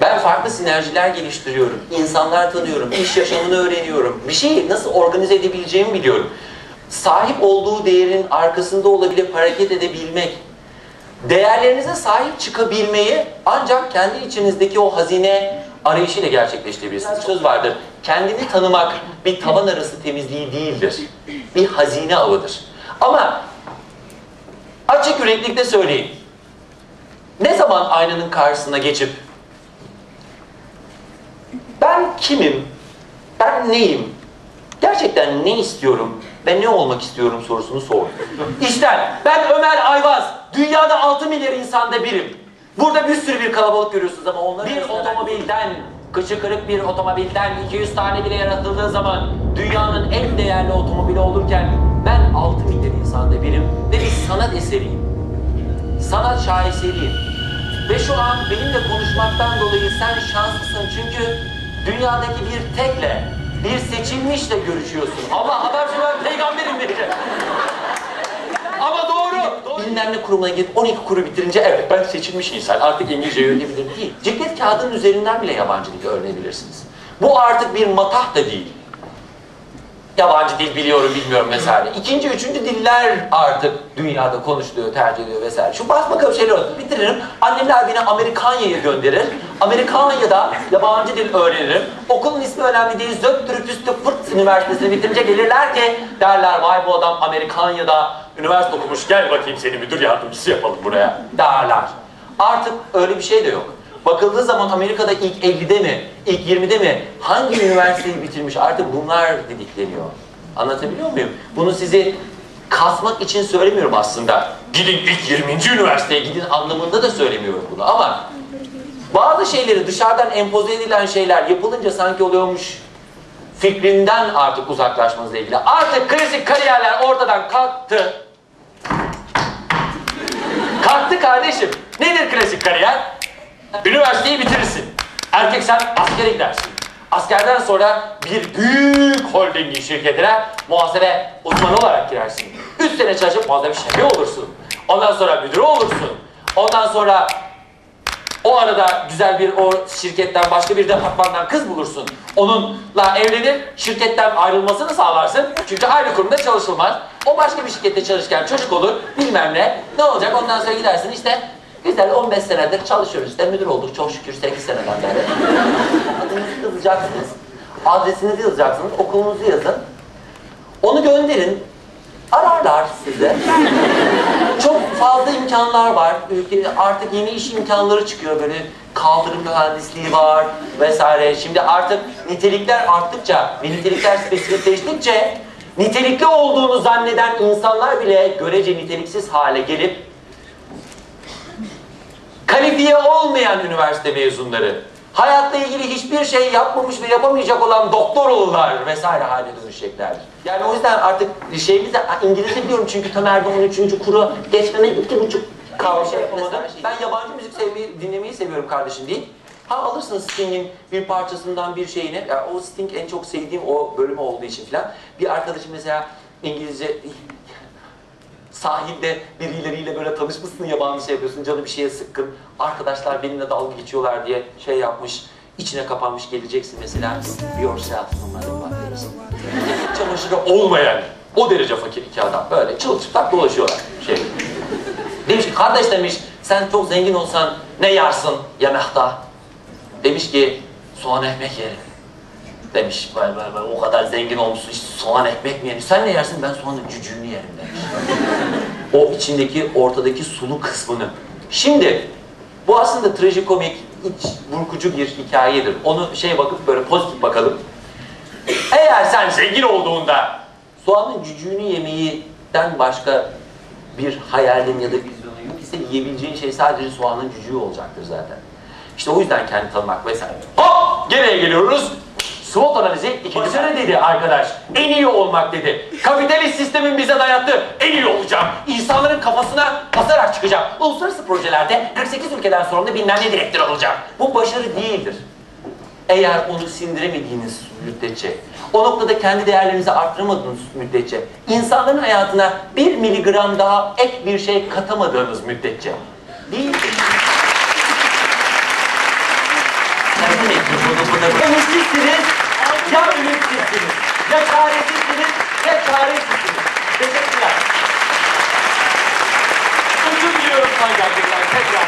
Ben farklı sinerjiler geliştiriyorum. İnsanlar tanıyorum, iş yaşamını öğreniyorum. Bir şeyi nasıl organize edebileceğimi biliyorum. Sahip olduğu değerin arkasında olabilip hareket edebilmek, değerlerinize sahip çıkabilmeyi ancak kendi içinizdeki o hazine arayışıyla gerçekleştirebilirsiniz. Söz vardır. Kendini tanımak bir tavan arası temizliği değildir. Bir hazine avıdır. Ama açık yüreklikle söyleyeyim. Ne zaman aynanın karşısına geçip kimim, ben neyim, gerçekten ne istiyorum ve ne olmak istiyorum sorusunu sor. İşte ben Ömer Ayvaz, dünyada 6 milyar insanda birim. Burada bir sürü bir kalabalık görüyorsunuz ama onların bir otomobilden, kıçı kırık bir otomobilden 200 tane bile yaratıldığı zaman dünyanın en değerli otomobili olurken ben 6 milyar insanda birim ve bir sanat eseriyim. Sanat şaheseriyim. Ve şu an benimle konuşmaktan dolayı sen şanslısın çünkü dünyadaki bir tekle, bir seçilmişle görüşüyorsun. Allah haber ver peygamberim diyecek. Ama doğru. doğru. Bilmem ne kurumuna gidip 12 kuru bitirince evet ben seçilmiş insan artık İngilizce öğrenebilirim değil. Ciklet kağıdının üzerinden bile yabancı dil öğrenebilirsiniz. Bu artık bir matah da değil. Yabancı dil biliyorum bilmiyorum vesaire. İkinci, üçüncü diller artık dünyada konuşuluyor, tercih ediliyor vesaire. Şu bas bakalım şeyler olsun. Bitiririm. Annemler beni Amerikanya'ya gönderir. Amerikanya'da yabancı dil öğrenirim. Okulun ismi önemli değil. Zöptürüpüstü Fırt Üniversitesi'ni bitirince gelirler ki derler vay bu adam Amerikanya'da üniversite okumuş gel bakayım seni müdür yardımcısı yapalım buraya derler. Artık öyle bir şey de yok. Bakıldığı zaman Amerika'da ilk 50'de mi, ilk 20'de mi hangi üniversiteyi bitirmiş artık bunlar didikleniyor. Anlatabiliyor muyum? Bunu sizi kasmak için söylemiyorum aslında. Gidin ilk 20. üniversiteye gidin anlamında da söylemiyorum bunu ama bazı şeyleri dışarıdan empoze edilen şeyler yapılınca sanki oluyormuş fikrinden artık uzaklaşmanızla ilgili. Artık klasik kariyerler ortadan kalktı. Kalktı kardeşim. Nedir klasik kariyer? Üniversiteyi bitirirsin. Erkek sen askere gidersin. Askerden sonra bir büyük holdingin şirketine muhasebe uzmanı olarak girersin. Üç sene çalışıp muhasebe şefi olursun. Ondan sonra müdürü olursun. Ondan sonra o arada güzel bir o şirketten başka bir departmandan kız bulursun. Onunla evlenir, şirketten ayrılmasını sağlarsın. Çünkü aynı kurumda çalışılmaz. O başka bir şirkette çalışırken çocuk olur, bilmem ne. Ne olacak ondan sonra gidersin işte güzel 15 senedir çalışıyoruz. İşte müdür olduk çok şükür 8 seneden beri. Adınızı yazacaksınız. Adresinizi yazacaksınız, okulunuzu yazın. Onu gönderin. Ararlar size. Çok fazla imkanlar var. Ülkede artık yeni iş imkanları çıkıyor böyle kaldırım mühendisliği var vesaire. Şimdi artık nitelikler arttıkça ve nitelikler spesifikleştikçe nitelikli olduğunu zanneden insanlar bile görece niteliksiz hale gelip kalifiye olmayan üniversite mezunları hayatla ilgili hiçbir şey yapmamış ve yapamayacak olan doktorlular vesaire hale dönüşeceklerdir. Yani o yüzden artık şeyimiz de İngilizce biliyorum çünkü Tamer'de 13. kuru geçmemek iki buçuk kavga şey yapamadım. Ben yabancı müzik sevmeyi, dinlemeyi seviyorum kardeşim değil. Ha alırsın Sting'in bir parçasından bir şeyini. Yani o Sting en çok sevdiğim o bölümü olduğu için filan. Bir arkadaşım mesela İngilizce sahilde birileriyle böyle tanışmışsın yabancı şey yapıyorsun canı bir şeye sıkkın. Arkadaşlar benimle dalga geçiyorlar diye şey yapmış. içine kapanmış geleceksin mesela. Yourself onların var demişsin. Çamaşırı olmayan o derece fakir iki adam böyle çılçıplak dolaşıyorlar şey. Demiş ki kardeş demiş sen çok zengin olsan ne yarsın yemekta? Demiş ki soğan ekmek yerim. Demiş vay vay vay o kadar zengin olmuşsun hiç soğan ekmek mi yerim? Sen ne yersin? Ben soğanın cücüğünü yerim demiş. o içindeki ortadaki sulu kısmını. Şimdi bu aslında trajikomik, iç burkucu bir hikayedir. Onu şey bakıp böyle pozitif bakalım. Eğer sen zengin olduğunda soğanın cücüğünü yemeğinden başka bir hayalin ya da vizyonun yok ise yiyebileceğin şey sadece soğanın cücüğü olacaktır zaten. İşte o yüzden kendi tanımak vesaire. Hop! Geriye geliyoruz. SWOT analizi ikinci ne dedi arkadaş? En iyi olmak dedi. Kapitalist sistemin bize dayattığı en iyi olacağım. İnsanların kafasına basarak çıkacağım. Uluslararası projelerde 48 ülkeden sorumlu bilmem ne direktör olacağım. Bu başarı değildir. Eğer onu sindiremediğiniz müddetçe, o noktada kendi değerlerinizi arttıramadığınız müddetçe, insanların hayatına bir miligram daha ek bir şey katamadığınız müddetçe, değil Ümitsizsiniz, ya ümitsizsiniz, ya çaresizsiniz, ya çaresizsiniz. Teşekkürler. Üçüncü yorumdan gelecekler tekrar.